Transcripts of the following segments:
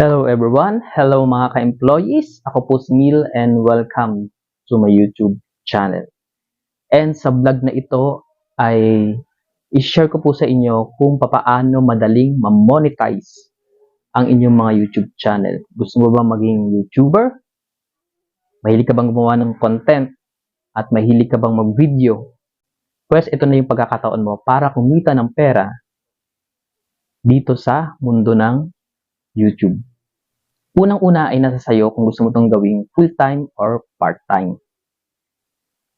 Hello everyone! Hello mga ka-employees! Ako po si Neil and welcome to my YouTube channel. And sa vlog na ito ay i-share ko po sa inyo kung papaano madaling ma-monetize ang inyong mga YouTube channel. Gusto mo ba maging YouTuber? Mahilig ka bang gumawa ng content? At mahilig ka bang mag-video? Pues ito na yung pagkakataon mo para kumita ng pera dito sa mundo ng YouTube. Unang-una ay nasa sayo kung gusto mo itong gawing full-time or part-time.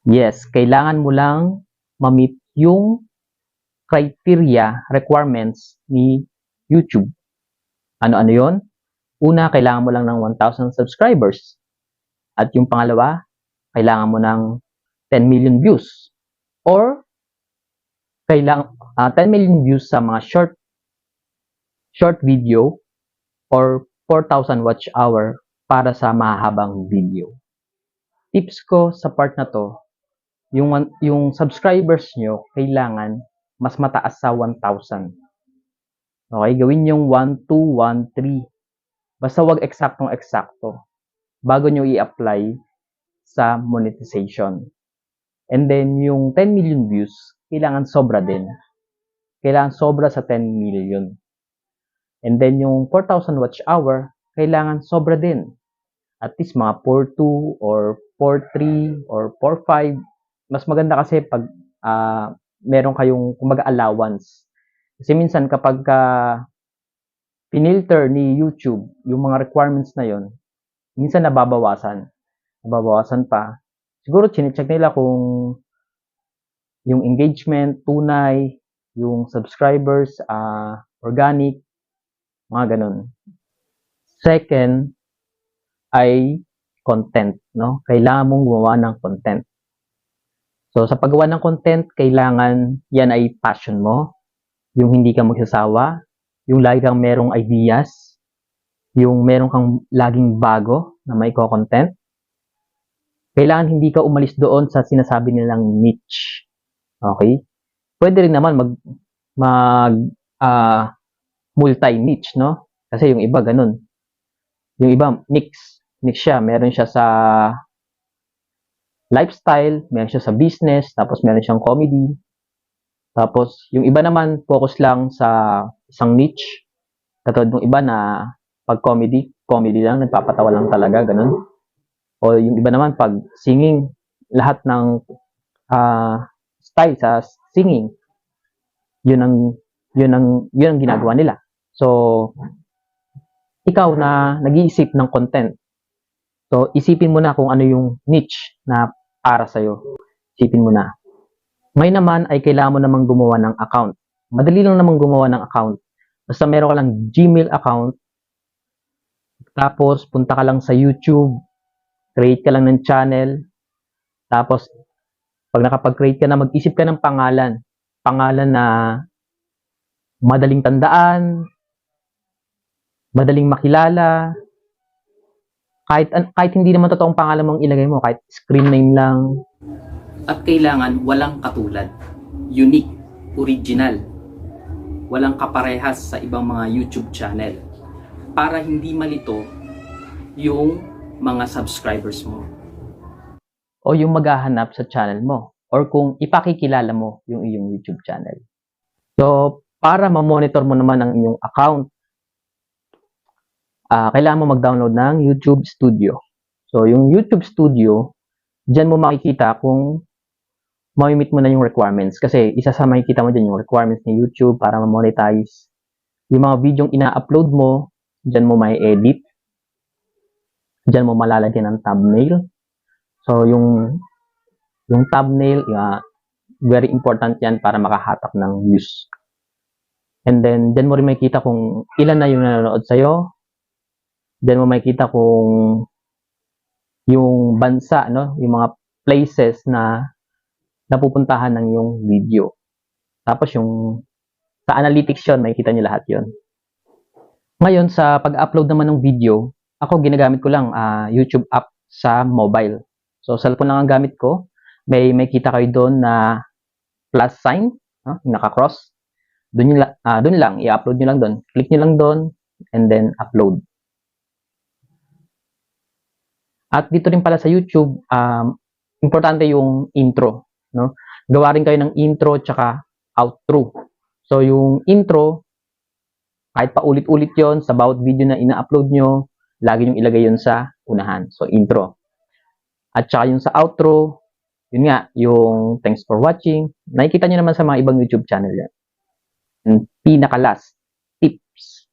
Yes, kailangan mo lang ma-meet yung criteria, requirements ni YouTube. Ano-ano yon? Una, kailangan mo lang ng 1,000 subscribers. At yung pangalawa, kailangan mo ng 10 million views. Or, kailangan, ah, 10 million views sa mga short short video or 4,000 watch hour para sa mahabang video. Tips ko sa part na to, yung, yung subscribers nyo, kailangan mas mataas sa 1,000. Okay, gawin yung 1, 2, 1, 3. Basta wag eksaktong eksakto bago nyo i-apply sa monetization. And then, yung 10 million views, kailangan sobra din. Kailangan sobra sa 10 million. And then yung 4,000 watch hour, kailangan sobra din. At least mga 4.2 or 4.3 or 4.5. Mas maganda kasi pag ah, meron kayong kumbaga allowance. Kasi minsan kapag ka pinilter ni YouTube yung mga requirements na yon, minsan nababawasan. Nababawasan pa. Siguro chinecheck nila kung yung engagement, tunay, yung subscribers, ah, organic, mga ganun. Second ay content, no? Kailangan mong gumawa ng content. So, sa paggawa ng content, kailangan yan ay passion mo, yung hindi ka magsasawa, yung lagi kang merong ideas, yung meron kang laging bago na may content. Kailangan hindi ka umalis doon sa sinasabi nilang niche. Okay? Pwede rin naman mag mag ah, multi-niche, no? Kasi yung iba ganun. Yung iba mix, mix siya. Meron siya sa lifestyle, meron siya sa business, tapos meron siyang comedy. Tapos yung iba naman focus lang sa isang niche. Katulad ng iba na pag comedy, comedy lang, nagpapatawa lang talaga, ganun. O yung iba naman pag singing, lahat ng ah, style sa singing, yun ang yun ang yun ang ginagawa nila. So ikaw na nag-iisip ng content. So isipin mo na kung ano yung niche na para sa Isipin mo na. Ngayon naman ay kailangan mo namang gumawa ng account. Madali lang namang gumawa ng account. Basta meron ka lang Gmail account. Tapos punta ka lang sa YouTube. Create ka lang ng channel. Tapos pag nakapag-create ka na, mag-isip ka ng pangalan. Pangalan na madaling tandaan, madaling makilala, kahit, kahit hindi naman totoong pangalan mong ilagay mo, kahit screen name lang. At kailangan walang katulad. Unique, original. Walang kaparehas sa ibang mga YouTube channel. Para hindi malito yung mga subscribers mo. o yung maghahanap sa channel mo or kung ipakikilala mo yung iyong YouTube channel. So, para ma-monitor mo naman ang inyong account, ah kailangan mo mag-download ng YouTube Studio. So, yung YouTube Studio, dyan mo makikita kung mamimit mo na yung requirements. Kasi isa sa makikita mo dyan yung requirements ni YouTube para ma-monetize. Yung mga videong ina-upload mo, dyan mo may edit. Dyan mo malalagyan ng thumbnail. So, yung yung thumbnail, yeah, very important yan para makahatak ng views. And then, dyan mo rin makikita kung ilan na yung nanonood sa'yo. Dyan mo makikita kung yung bansa, no? yung mga places na napupuntahan ng yung video. Tapos yung sa analytics yun, makikita nyo lahat yon. Ngayon, sa pag-upload naman ng video, ako ginagamit ko lang ah, YouTube app sa mobile. So, cellphone lang ang gamit ko. May may kita kayo doon na plus sign, no? naka-cross. Doon, ah, doon lang, i-upload nyo lang doon. Click nyo lang doon, and then upload. At dito rin pala sa YouTube, um, importante yung intro. No? Gawa rin kayo ng intro tsaka outro. So, yung intro, kahit pa ulit-ulit yon sa bawat video na ina-upload nyo, lagi nyo ilagay yun sa unahan. So, intro. At saka yung sa outro, yun nga, yung thanks for watching. Nakikita nyo naman sa mga ibang YouTube channel yan. Yung pinaka-last, tips.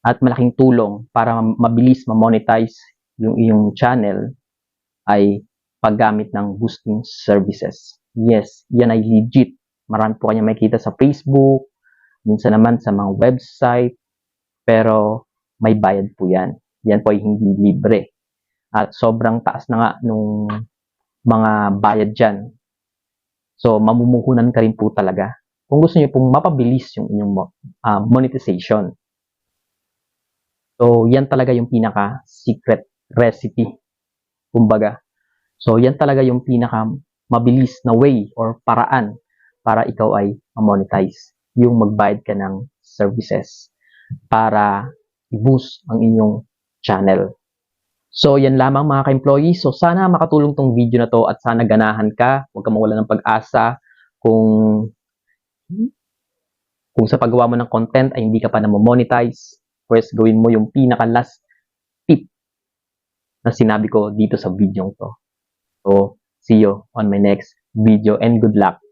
At malaking tulong para mabilis ma-monetize yung iyong channel ay paggamit ng boosting services. Yes, yan ay legit. Marami po kanya makikita sa Facebook, minsan naman sa mga website, pero may bayad po yan. Yan po ay hindi libre. At sobrang taas na nga nung mga bayad dyan. So, mamumuhunan ka rin po talaga. Kung gusto niyo pong mapabilis yung inyong ah, monetization. So, yan talaga yung pinaka secret recipe. Kumbaga. So, yan talaga yung pinaka mabilis na way or paraan para ikaw ay monetize Yung magbayad ka ng services para i-boost ang inyong channel. So, yan lamang mga ka-employees. So, sana makatulong tong video na to at sana ganahan ka. Huwag ka mawala ng pag-asa kung kung sa paggawa mo ng content ay hindi ka pa na monetize first gawin mo yung pinaka last tip na sinabi ko dito sa video to. So, see you on my next video and good luck.